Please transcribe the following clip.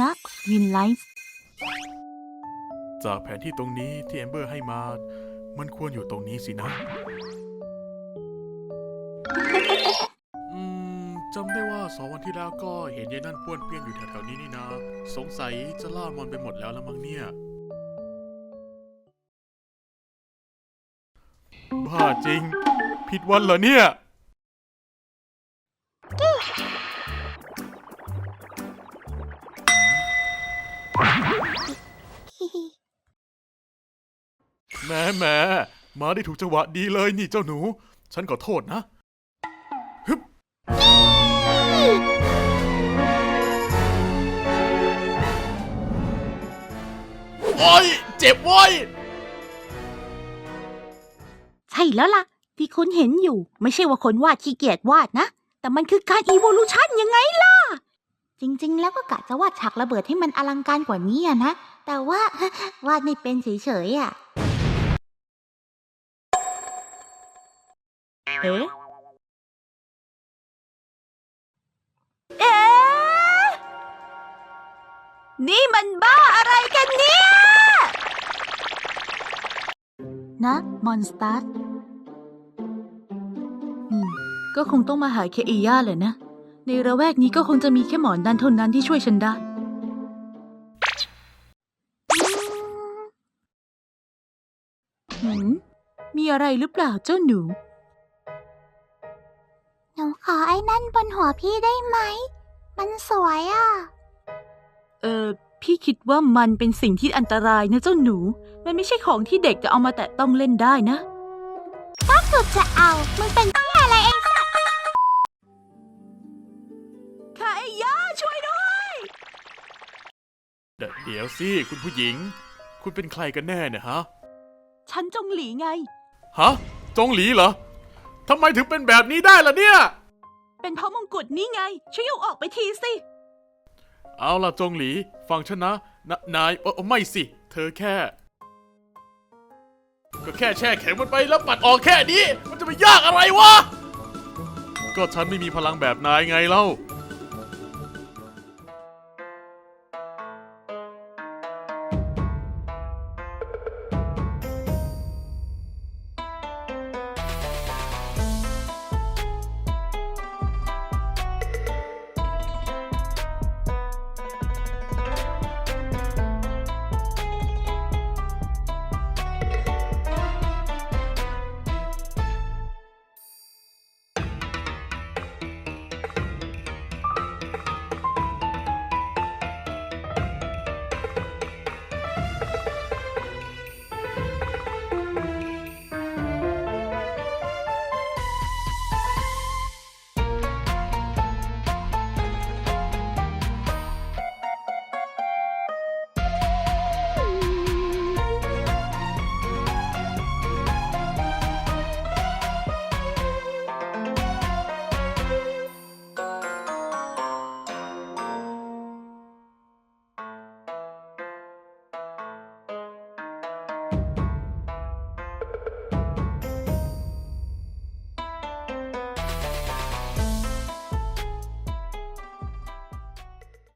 นักวินไลท์จากแผนที่ตรงนี้ที่แอมเบอร์ให้มา มันควรอยู่ตรงนี้สินะ อืมจำได้ว่าสองวันที่แล้วก็เห็นยายนั่นป้วนเปี้ยนอยู่แถวๆนี้นี่นะ สงสัยจะล่ามอนไปหมดแล้วละมั้งเนี่ย บ้าจริง ผิดวันเหรอเนี่ย แหม่แหม่มาได้ถูกจังหวะดีเลยนี่เจ้าหนู ฉันขอโทษนะฮึบโอ้ยเจ็บโว้ย ใช่แล้วล่ะ ที่คุณเห็นอยู่ ไม่ใช่ว่าคนวาดขี้เกียจวาดนะ แต่มันคือการอีโวลูชันยังไงล่ะ จริงๆ แล้วก็กะจะวาดฉากระเบิดให้มันอลังการกว่านี้อะนะ แต่ว่าวาดไม่เป็นเฉยๆอะเอ๊ะเอ๊ะนี่มันบ้าอะไรกันเนี่ย นะมอนสตาร์อืมก็คงต้องมาหาเคอีย่าเลยนะ ในระแวกนี้ก็คงจะมีแค่หมอนนั้นเท่านั้นที่ช่วยฉันได้ หืม มีอะไรหรือเปล่าเจ้าหนู หนูขอไอ้นั่นบนหัวพี่ได้ไหม มันสวยอะ เออ พี่คิดว่ามันเป็นสิ่งที่อันตรายนะเจ้าหนู มันไม่ใช่ของที่เด็กจะเอามาแตะต้องเล่นได้นะสุดจะเอา มึงเป็นที่อะไรเอง เดี๋ยวเดี๋ยวสิคุณผู้หญิง คุณเป็นใครกันแน่เนี่ยฮะ ฉันจงหลีไง ฮะ จงหลีเหรอทำไมถึงเป็นแบบนี้ได้ล่ะเนี่ย เป็นเพราะมงกุฎนี่ไง ช่วยเอาออกไปทีสิ เอาล่ะจงหลี ฟังฉันนะนะนายเออเออไม่สิ เธอแค่ ก็แค่แช่แข็งมันไปแล้วปัดออกแค่นี้ มันจะไปยากอะไรวะ ก็ฉันไม่มีพลังแบบนายไงเล่า